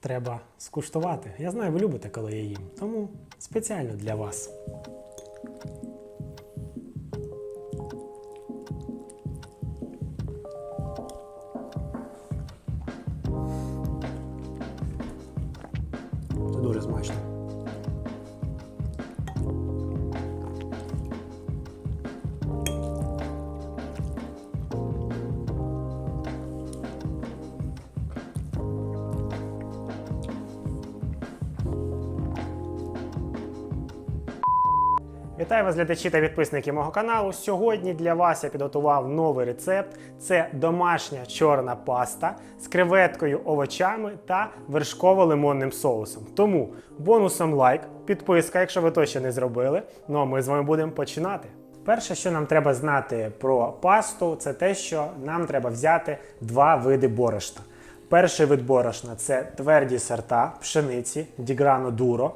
треба скуштувати. Я знаю, ви любите, коли я їм. Тому спеціально для вас. Вітаю вас, глядачі та підписники мого каналу. Сьогодні для вас я підготував новий рецепт. Це домашня чорна паста з креветкою, овочами та вершково-лимонним соусом. Тому бонусом лайк, підписка, якщо ви то ще не зробили. Ну а ми з вами будемо починати. Перше, що нам треба знати про пасту, це те, що нам треба взяти два види борошна. Перший вид борошна це тверді сорта пшениці, діграно дуро.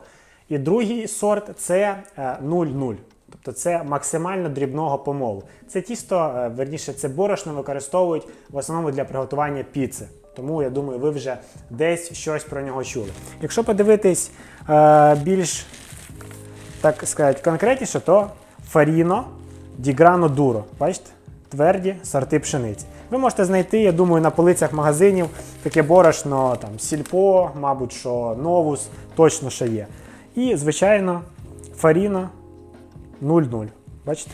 І другий сорт це е, 0,0. Тобто це максимально дрібного помолу. Це тісто, е, верніше, це борошно використовують в основному для приготування піци. Тому я думаю, ви вже десь щось про нього чули. Якщо подивитись е, більш так сказати, конкретніше, то Фаріно Діграно Дуро. Бачите? Тверді сорти пшениці. Ви можете знайти, я думаю, на полицях магазинів таке борошно, там Сільпо, мабуть, що Новус, точно ще є. І, звичайно, Фаріно 0,0. Бачите?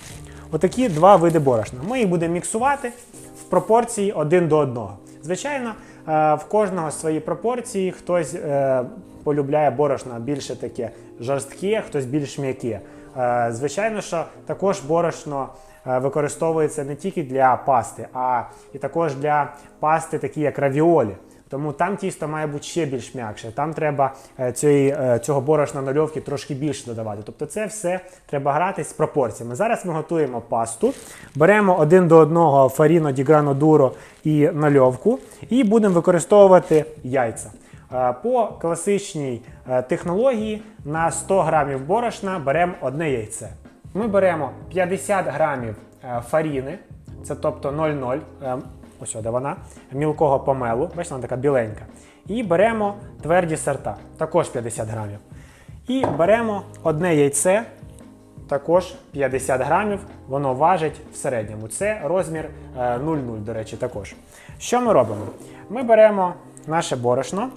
Отакі два види борошна. Ми їх будемо міксувати в пропорції один до одного. Звичайно, е, в кожного свої пропорції. Хтось е, полюбляє борошно більше таке жорстке, хтось більш м'яке. Е, Звичайно, що також борошно використовується не тільки для пасти, а і також для пасти, такі як равіолі. Тому там тісто має бути ще більш м'якше. Там треба е, цієї, е, цього борошна нальовки трошки більше додавати. Тобто це все треба грати з пропорціями. Зараз ми готуємо пасту, беремо один до одного фаріно, діграно дуро і нальовку, і будемо використовувати яйця. Е, По класичній технології на 100 грамів борошна беремо одне яйце. Ми беремо 50 грамів фаріни, це тобто 0,0, е, ось де вона, мілкого помелу, бачите, вона така біленька. І беремо тверді сорта, також 50 грамів. І беремо одне яйце, також 50 грамів, воно важить в середньому. Це розмір е, 0,0, до речі, також. Що ми робимо? Ми беремо наше борошно.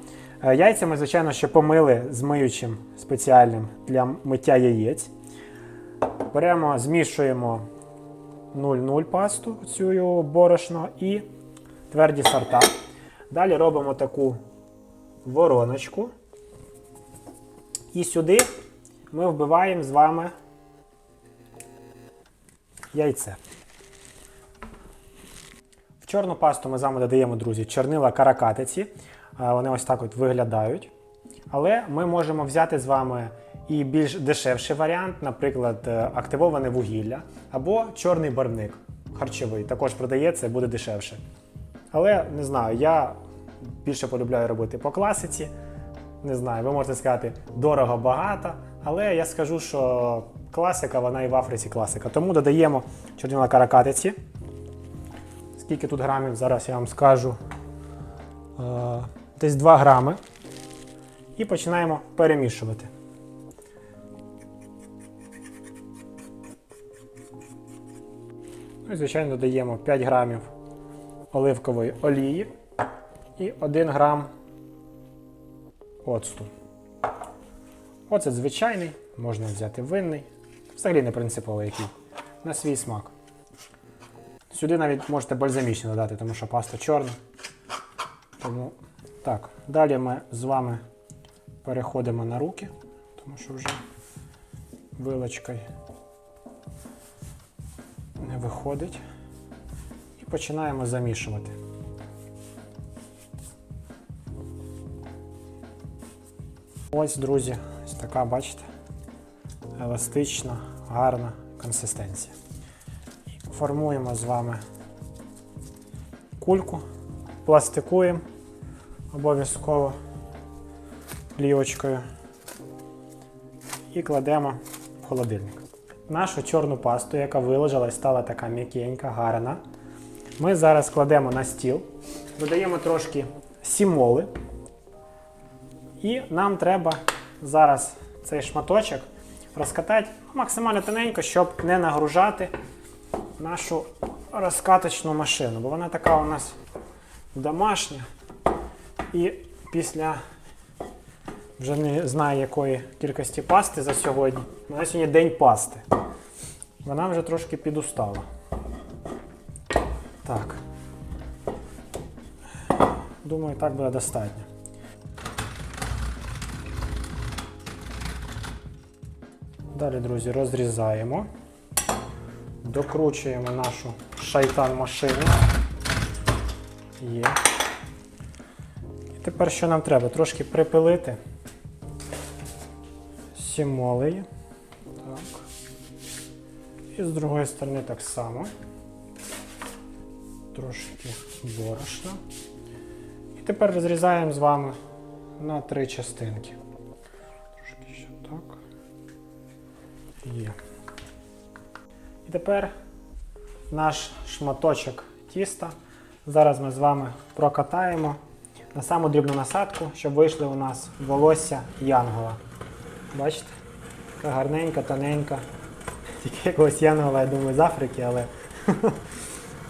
Е, Яйця ми, звичайно, ще помили з миючим спеціальним для миття яєць. Беремо, змішуємо 0,0 пасту, цю борошно і тверді сорта. Далі робимо таку вороночку. І сюди ми вбиваємо з вами яйце. В чорну пасту ми з вами додаємо, друзі, чорнила каракатиці. Вони ось так от виглядають. Але ми можемо взяти з вами і більш дешевший варіант, наприклад, е, активоване вугілля або чорний барвник харчовий. Також продається, буде дешевше. Але не знаю, я більше полюбляю робити по класиці. Не знаю, ви можете сказати дорого багато, але я скажу, що класика, вона і в Африці класика. Тому додаємо чорніла каракатиці. Скільки тут грамів, зараз я вам скажу. Е, Десь 2 грами. І починаємо перемішувати. Ну і, звичайно, додаємо 5 грамів оливкової олії і 1 грам оцту. Оцет звичайний, можна взяти винний. Взагалі не принципово який. На свій смак. Сюди навіть можете бальзамічні додати, тому що паста чорна. Тому так, далі ми з вами переходимо на руки, тому що вже вилочкою виходить. І починаємо замішувати. Ось, друзі, ось така, бачите, еластична, гарна консистенція. Формуємо з вами кульку, пластикуємо обов'язково плівочкою і кладемо в холодильник. Нашу чорну пасту, яка виложилась, стала така м'якенька, гарна. Ми зараз кладемо на стіл, додаємо трошки сімоли І нам треба зараз цей шматочок розкатати максимально тоненько, щоб не нагружати нашу розкаточну машину, бо вона така у нас домашня. І після вже не знаю якої кількості пасти за сьогодні. У нас сьогодні день пасти. Вона вже трошки підустала. Так. Думаю, так буде достатньо. Далі, друзі, розрізаємо, докручуємо нашу шайтан машину. Є. І тепер що нам треба? Трошки припилити сімолеї. Так. І з другої сторони так само. Трошки борошна. І тепер розрізаємо з вами на три частинки. Трошки ще так. Є. І тепер наш шматочок тіста. Зараз ми з вами прокатаємо на саму дрібну насадку, щоб вийшли у нас волосся янгола. Бачите? Така гарненька, тоненька. Тільки якогось янгола, я думаю, з Африки, але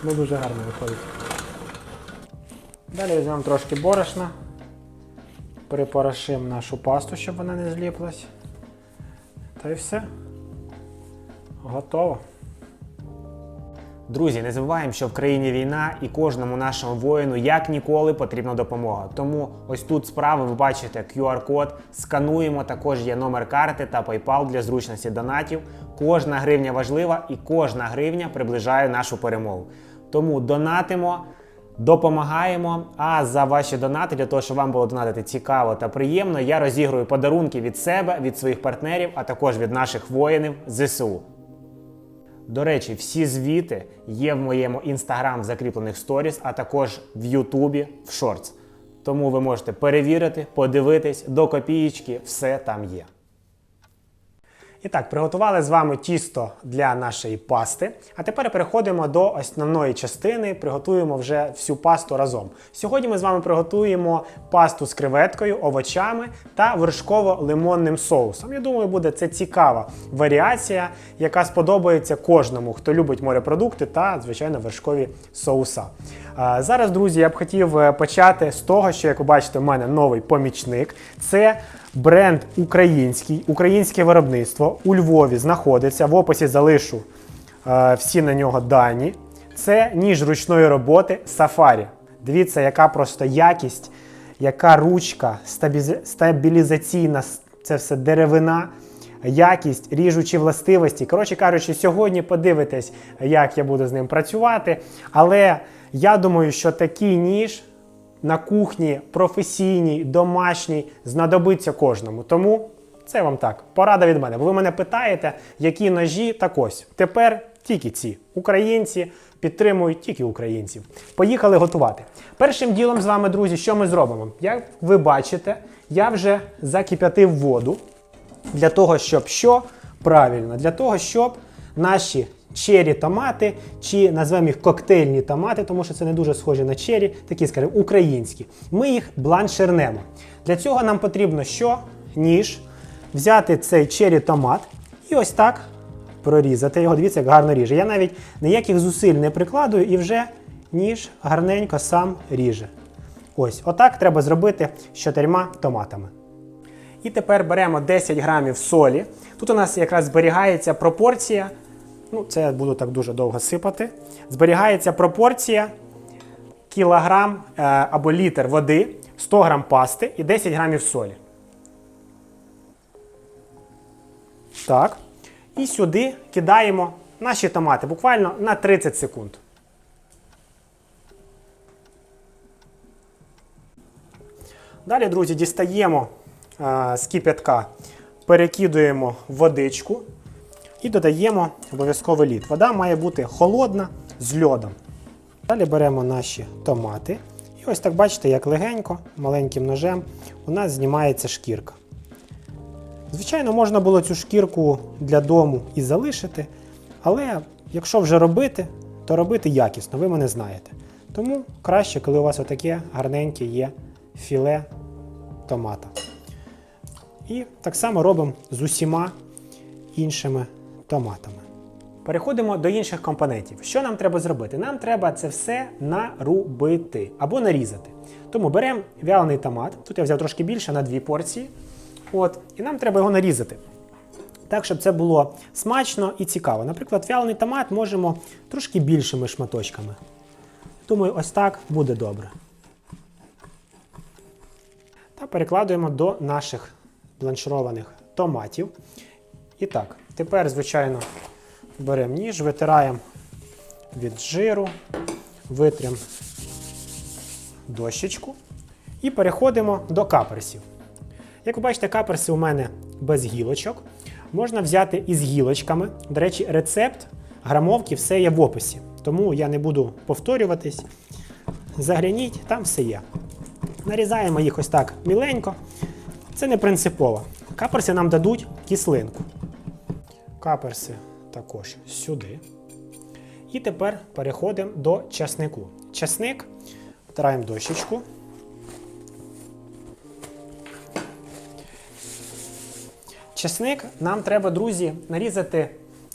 ну, дуже гарно виходить. Далі візьмемо трошки борошна, перепорошимо нашу пасту, щоб вона не зліплась. Та й все. Готово. Друзі, не забуваємо, що в країні війна і кожному нашому воїну як ніколи потрібна допомога. Тому ось тут справа ви бачите QR-код, скануємо. Також є номер карти та PayPal для зручності донатів. Кожна гривня важлива і кожна гривня приближає нашу перемогу. Тому донатимо. Допомагаємо. А за ваші донати, для того, щоб вам було донатити цікаво та приємно, я розігрую подарунки від себе, від своїх партнерів, а також від наших воїнів ЗСУ. До речі, всі звіти є в моєму інстаграм в закріплених сторіс, а також в Ютубі в шортс. Тому ви можете перевірити, подивитись до копієчки, все там є. І так, приготували з вами тісто для нашої пасти. А тепер переходимо до основної частини, приготуємо вже всю пасту разом. Сьогодні ми з вами приготуємо пасту з креветкою, овочами та вершково-лимонним соусом. Я думаю, буде це цікава варіація, яка сподобається кожному, хто любить морепродукти та, звичайно, вершкові соуса. Зараз, друзі, я б хотів е, почати з того, що, як ви бачите, в мене новий помічник. Це бренд український, українське виробництво у Львові знаходиться. В описі залишу е, всі на нього дані. Це ніж ручної роботи Safari. Дивіться, яка просто якість, яка ручка, стабілізаційна, це все деревина. Якість, ріжучі властивості. Коротше кажучи, сьогодні подивитесь, як я буду з ним працювати. Але я думаю, що такий ніж на кухні, професійній, домашній, знадобиться кожному. Тому це вам так, порада від мене. Бо ви мене питаєте, які ножі, так ось. Тепер тільки ці. Українці підтримують тільки українців. Поїхали готувати. Першим ділом з вами, друзі, що ми зробимо? Як ви бачите, я вже закип'ятив воду для того, щоб що? Правильно, для того, щоб наші чері томати, чи назвемо їх коктейльні томати, тому що це не дуже схожі на чері, такі, скажімо, українські. Ми їх бланширнемо. Для цього нам потрібно що? Ніж, взяти цей чері томат і ось так прорізати його. Дивіться, як гарно ріже. Я навіть ніяких зусиль не прикладую і вже ніж гарненько сам ріже. Ось, отак треба зробити з чотирма томатами. І тепер беремо 10 грамів солі. Тут у нас якраз зберігається пропорція. Ну, це я буду так дуже довго сипати. Зберігається пропорція кілограм е, або літр води, 100 грам пасти і 10 грамів солі. Так. І сюди кидаємо наші томати буквально на 30 секунд. Далі, друзі, дістаємо а, з кип'ятка, перекидуємо водичку і додаємо обов'язково лід. Вода має бути холодна з льодом. Далі беремо наші томати. І ось так бачите, як легенько, маленьким ножем у нас знімається шкірка. Звичайно, можна було цю шкірку для дому і залишити, але якщо вже робити, то робити якісно, ви мене знаєте. Тому краще, коли у вас отаке гарненьке є філе томата. І так само робимо з усіма іншими томатами. Переходимо до інших компонентів. Що нам треба зробити? Нам треба це все нарубити або нарізати. Тому беремо вялений томат. Тут я взяв трошки більше на дві порції. От, і нам треба його нарізати. Так, щоб це було смачно і цікаво. Наприклад, вялений томат можемо трошки більшими шматочками. Думаю, ось так буде добре. Та перекладуємо до наших бланшированих томатів. І так, тепер, звичайно, беремо ніж, витираємо від жиру, витримо дощечку і переходимо до каперсів. Як ви бачите, каперси у мене без гілочок. Можна взяти із гілочками. До речі, рецепт грамовки все є в описі. Тому я не буду повторюватись. Загляніть, там все є. Нарізаємо їх ось так міленько. Це не принципово. Каперси нам дадуть кислинку. Каперси також сюди. І тепер переходимо до часнику. Часник втираємо дощечку. Чесник нам треба, друзі, нарізати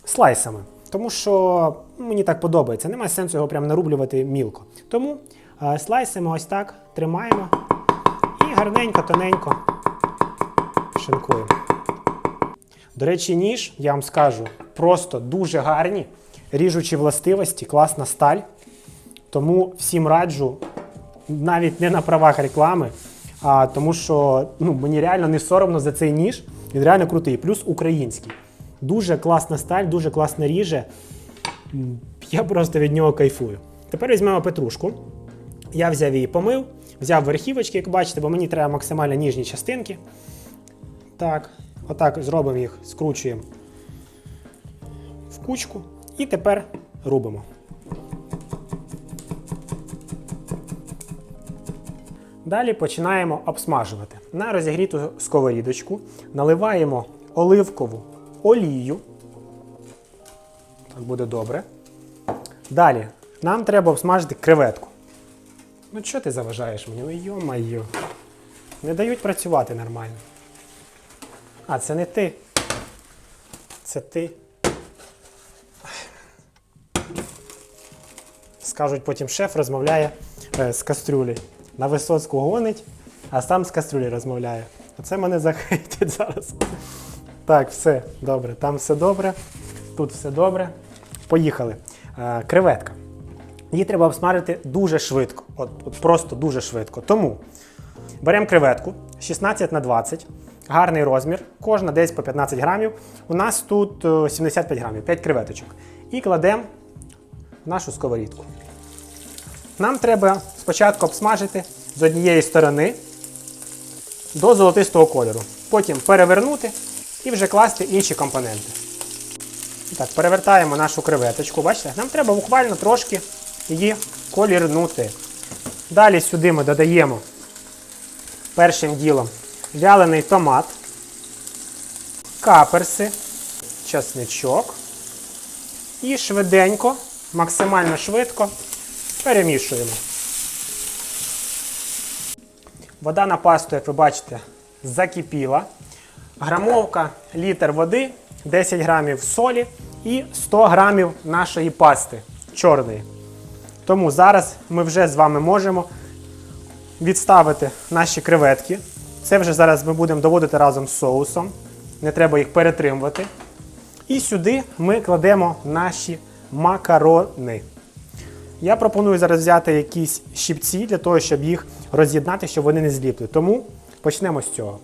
слайсами, тому що мені так подобається. Немає сенсу його прямо нарублювати мілко. Тому е, слайсами ось так тримаємо і гарненько, тоненько До речі, ніж, я вам скажу, просто дуже гарні, ріжучі властивості, класна сталь. Тому всім раджу, навіть не на правах реклами, а тому що ну, мені реально не соромно за цей ніж. Він реально крутий. Плюс український. Дуже класна сталь, дуже класно ріже. Я просто від нього кайфую. Тепер візьмемо петрушку. Я взяв її помив, взяв верхівочки, як бачите, бо мені треба максимально ніжні частинки. Так, отак зробимо їх, скручуємо в кучку. І тепер рубимо. Далі починаємо обсмажувати. На розігріту сковорідочку наливаємо оливкову олію. Так буде добре. Далі нам треба обсмажити креветку. Ну, що ти заважаєш мені? Ну йо-майо. Не дають працювати нормально. А, це не ти. Це ти. Скажуть, потім шеф розмовляє е, з кастрюлі. На Висоцьку гонить, а сам з кастрюлі розмовляє. Оце мене захейтять зараз. Так, все добре. Там все добре. Тут все добре. Поїхали. Е, креветка. Її треба обсмажити дуже швидко. От, от просто дуже швидко. Тому беремо креветку 16 на 20, гарний розмір, кожна десь по 15 грамів. У нас тут е, 75 грамів, 5 креветочок. І кладемо в нашу сковорідку. Нам треба спочатку обсмажити з однієї сторони до золотистого кольору. Потім перевернути і вже класти інші компоненти. Так, перевертаємо нашу креветочку. Бачите, нам треба буквально трошки її колірнути. Далі сюди ми додаємо першим ділом вялений томат, каперси, часничок. І швиденько, максимально швидко перемішуємо. Вода на пасту, як ви бачите, закипіла. Грамовка літр води, 10 грамів солі і 100 грамів нашої пасти чорної. Тому зараз ми вже з вами можемо відставити наші креветки. Це вже зараз ми будемо доводити разом з соусом. Не треба їх перетримувати. І сюди ми кладемо наші макарони. Я пропоную зараз взяти якісь щипці для того, щоб їх роз'єднати, щоб вони не зліпли. Тому почнемо з цього.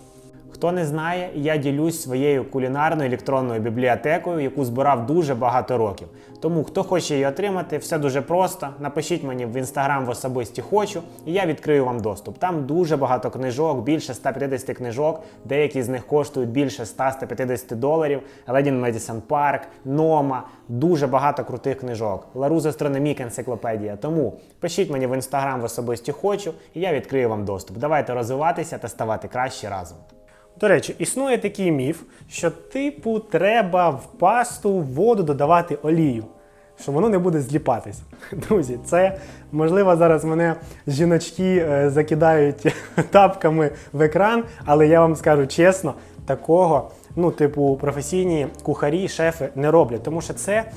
Хто не знає, я ділюсь своєю кулінарною електронною бібліотекою, яку збирав дуже багато років. Тому хто хоче її отримати, все дуже просто. Напишіть мені в інстаграм в особисті хочу, і я відкрию вам доступ. Там дуже багато книжок, більше 150 книжок, деякі з них коштують більше 100-150 доларів. Ледін Медісон Парк, Нома, дуже багато крутих книжок. Ларус Астрономік енциклопедія. Тому пишіть мені в інстаграм в особисті хочу, і я відкрию вам доступ. Давайте розвиватися та ставати краще разом. До речі, існує такий міф, що типу треба в пасту в воду додавати олію, що воно не буде зліпатись. Друзі, це можливо зараз мене жіночки е, закидають тапками в екран, але я вам скажу чесно, такого, ну, типу, професійні кухарі, шефи не роблять, тому що це.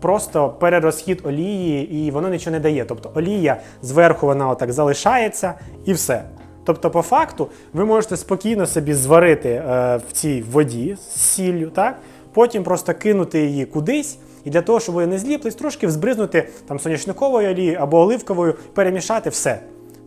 Просто перерозхід олії, і воно нічого не дає. Тобто олія зверху вона отак залишається і все. Тобто, по факту, ви можете спокійно собі зварити е, в цій воді з сіллю, так? потім просто кинути її кудись, і для того, щоб вони не зліплись, трошки взбризнути там соняшниковою олією або оливковою, перемішати все.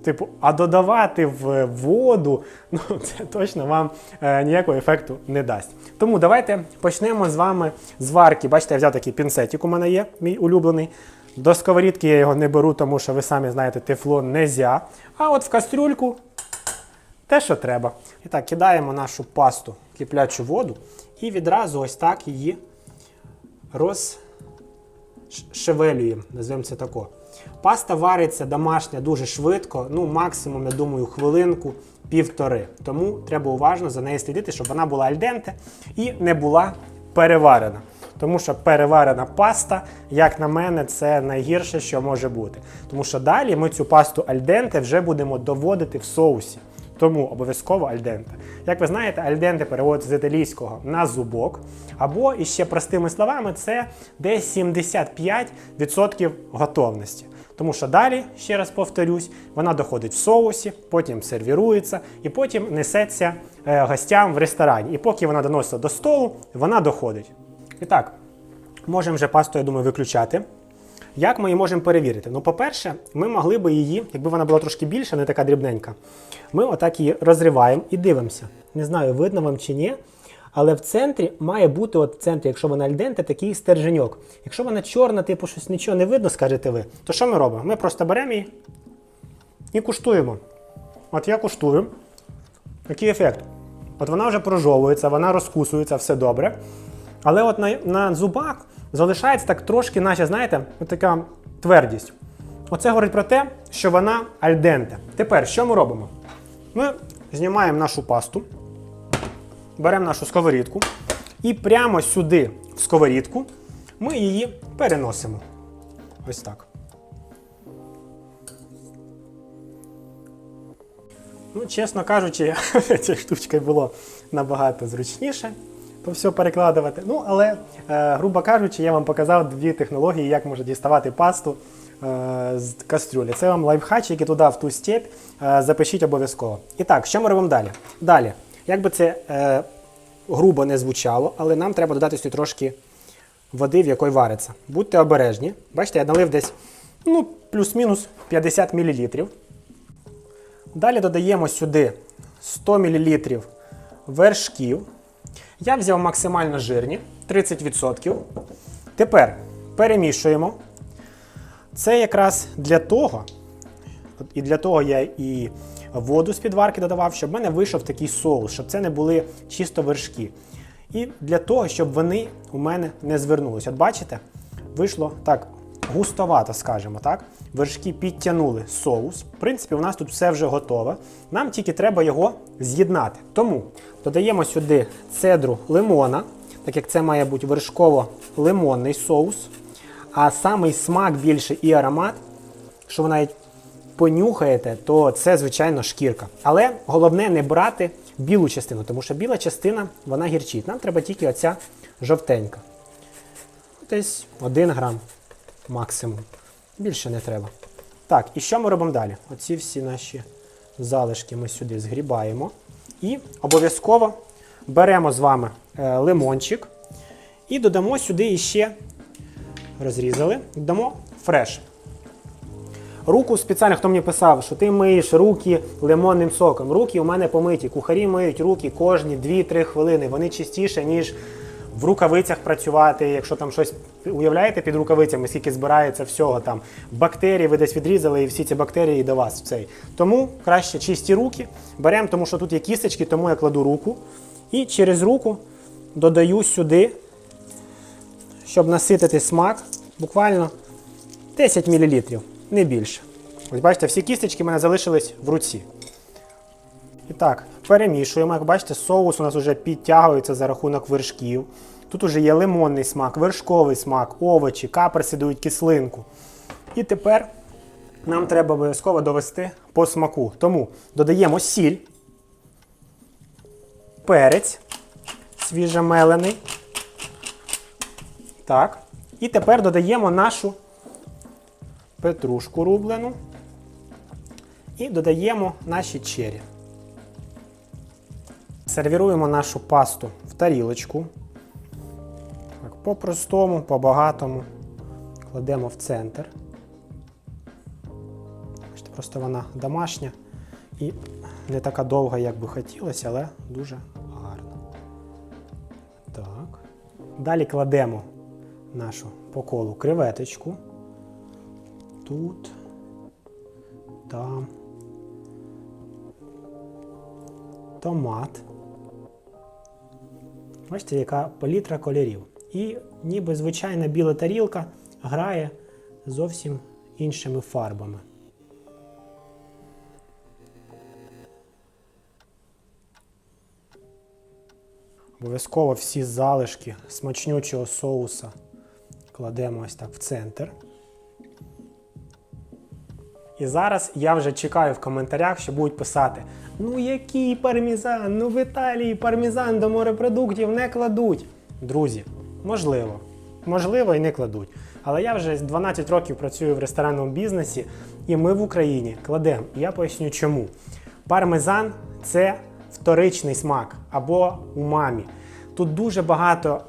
Типу, а додавати в воду, ну це точно вам е, ніякого ефекту не дасть. Тому давайте почнемо з вами з варки. Бачите, я взяв такий пінцетик, у мене є, мій улюблений. До сковорідки я його не беру, тому що ви самі знаєте, тефлон нельзя. А от в кастрюльку те, що треба. І так, кидаємо нашу пасту в киплячу воду і відразу ось так її розшевелюємо, називаємо це тако. Паста вариться домашня дуже швидко, ну максимум, я думаю, хвилинку, півтори. Тому треба уважно за нею слідити, щоб вона була альденте і не була переварена. Тому що переварена паста, як на мене, це найгірше, що може бути. Тому що далі ми цю пасту альденте вже будемо доводити в соусі. Тому обов'язково альденте. Як ви знаєте, альденте переводиться з італійського на зубок. Або іще простими словами, це десь 75% готовності. Тому що далі, ще раз повторюсь, вона доходить в соусі, потім сервірується і потім несеться е, гостям в ресторані. І поки вона доноситься до столу, вона доходить. І так, можемо вже пасту, я думаю, виключати. Як ми її можемо перевірити? Ну, по-перше, ми могли би її, якби вона була трошки більша, не така дрібненька, ми отак її розриваємо і дивимося. Не знаю, видно вам чи ні. Але в центрі має бути, от в центрі, якщо вона альденте, такий стерженьок. Якщо вона чорна, типу щось нічого не видно, скажете ви, то що ми робимо? Ми просто беремо її і куштуємо. От я куштую. Який ефект? От вона вже прожовується, вона розкусується, все добре. Але от на, на зубах залишається так трошки, наче, знаєте, така твердість. Оце говорить про те, що вона альденте. Тепер, що ми робимо? Ми знімаємо нашу пасту, беремо нашу сковорідку і прямо сюди, в сковорідку, ми її переносимо. Ось так. Ну, чесно кажучи, цією штучкою було набагато зручніше то все перекладувати. Ну, але, е, грубо кажучи, я вам показав дві технології, як можна діставати пасту е, з кастрюлі. Це вам лайфхачики туди, в ту степь. Е, запишіть обов'язково. І так, що ми робимо далі? Далі, як би це грубо не звучало, але нам треба додати сюди трошки води, в якої вариться. Будьте обережні. Бачите, я налив десь ну, плюс-мінус 50 мл. Далі додаємо сюди 100 мл вершків. Я взяв максимально жирні 30%. Тепер перемішуємо. Це якраз для того, і для того я і воду з підварки додавав, щоб в мене вийшов такий соус, щоб це не були чисто вершки. І для того, щоб вони у мене не звернулися. От бачите, вийшло так густовато, скажімо так. Вершки підтягнули соус. В принципі, у нас тут все вже готове. Нам тільки треба його з'єднати. Тому додаємо сюди цедру лимона, так як це має бути вершково-лимонний соус. А самий смак більше і аромат, що ви навіть понюхаєте, то це, звичайно, шкірка. Але головне не брати білу частину, тому що біла частина вона гірчить. Нам треба тільки оця жовтенька. Десь 1 грам максимум. Більше не треба. Так, і що ми робимо далі? Оці всі наші залишки ми сюди згрібаємо. І обов'язково беремо з вами е, лимончик і додамо сюди іще, розрізали, додамо фреш. Руку спеціально, хто мені писав, що ти миєш руки лимонним соком. Руки у мене помиті. Кухарі миють руки кожні 2-3 хвилини. Вони чистіше, ніж в рукавицях працювати. Якщо там щось уявляєте під рукавицями, скільки збирається всього там бактерій, ви десь відрізали, і всі ці бактерії до вас в цей. Тому краще чисті руки. Беремо, тому що тут є кісточки, тому я кладу руку. І через руку додаю сюди, щоб наситити смак, буквально 10 мл, не більше. Ось бачите, всі кісточки в мене залишились в руці. І так, перемішуємо. Як бачите, соус у нас вже підтягується за рахунок вершків. Тут уже є лимонний смак, вершковий смак, овочі, каперси дають кислинку. І тепер нам треба обов'язково довести по смаку. Тому додаємо сіль, перець свіжемелений. Так. І тепер додаємо нашу петрушку рублену. І додаємо наші чері. Сервіруємо нашу пасту в тарілочку. Так, по-простому, по-багатому. Кладемо в центр. Просто вона домашня і не така довга, як би хотілося, але дуже гарно. Так. Далі кладемо нашу по колу креветочку. Тут, там. Томат. Бачите, яка палітра кольорів. І ніби звичайна біла тарілка грає зовсім іншими фарбами. Обов'язково всі залишки смачнючого соуса кладемо ось так в центр. І зараз я вже чекаю в коментарях, що будуть писати: ну який пармізан? Ну в Італії пармізан до морепродуктів не кладуть. Друзі, можливо, можливо і не кладуть. Але я вже 12 років працюю в ресторанному бізнесі, і ми в Україні кладемо. І я поясню чому. Пармезан це вторичний смак або умамі. Тут дуже багато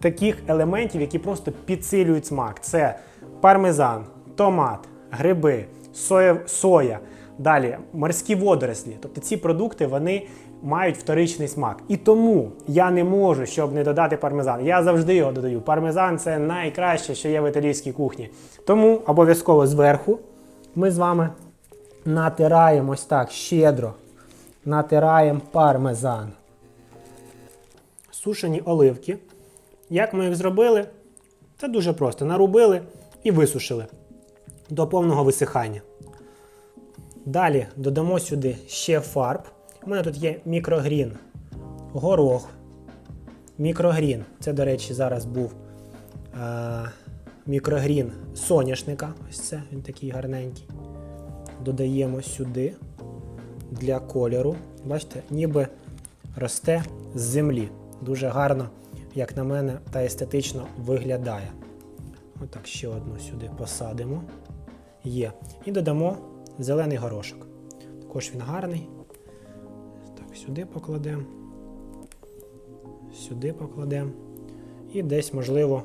таких елементів, які просто підсилюють смак. Це пармезан, томат, гриби, соя, соя, далі морські водорослі. Тобто ці продукти вони мають вторичний смак. І тому я не можу, щоб не додати пармезан. Я завжди його додаю. Пармезан це найкраще, що є в італійській кухні. Тому обов'язково зверху ми з вами натираємо ось так щедро. Натираємо пармезан. Сушені оливки. Як ми їх зробили? Це дуже просто. Нарубили і висушили до повного висихання. Далі додамо сюди ще фарб. У мене тут є мікрогрін, горох. Мікрогрін. Це, до речі, зараз був е- мікрогрін соняшника. Ось це він такий гарненький. Додаємо сюди для кольору. Бачите, ніби росте з землі. Дуже гарно, як на мене, та естетично виглядає. Отак ще одну сюди посадимо. Є. І додамо зелений горошок. Також він гарний. Так, сюди покладемо. Сюди покладемо. І десь, можливо,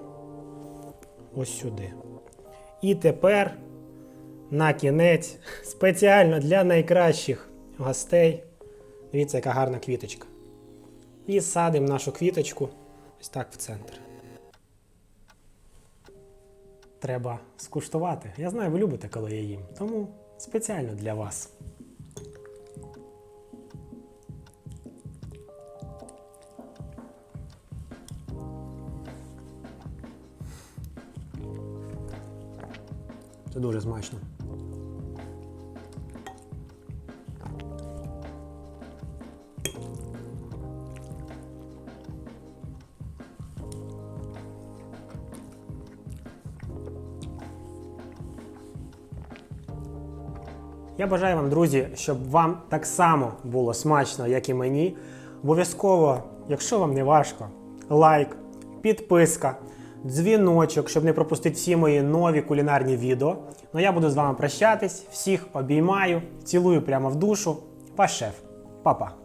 ось сюди. І тепер на кінець спеціально для найкращих гостей. Дивіться, яка гарна квіточка. І садимо нашу квіточку ось так в центр. Треба скуштувати. Я знаю, ви любите, коли я їм. Тому спеціально для вас. Це дуже смачно. Я бажаю вам, друзі, щоб вам так само було смачно, як і мені. Обов'язково, якщо вам не важко, лайк, підписка, дзвіночок, щоб не пропустити всі мої нові кулінарні відео. Ну я буду з вами прощатись. Всіх обіймаю, цілую прямо в душу. Ваш шеф. Па-па.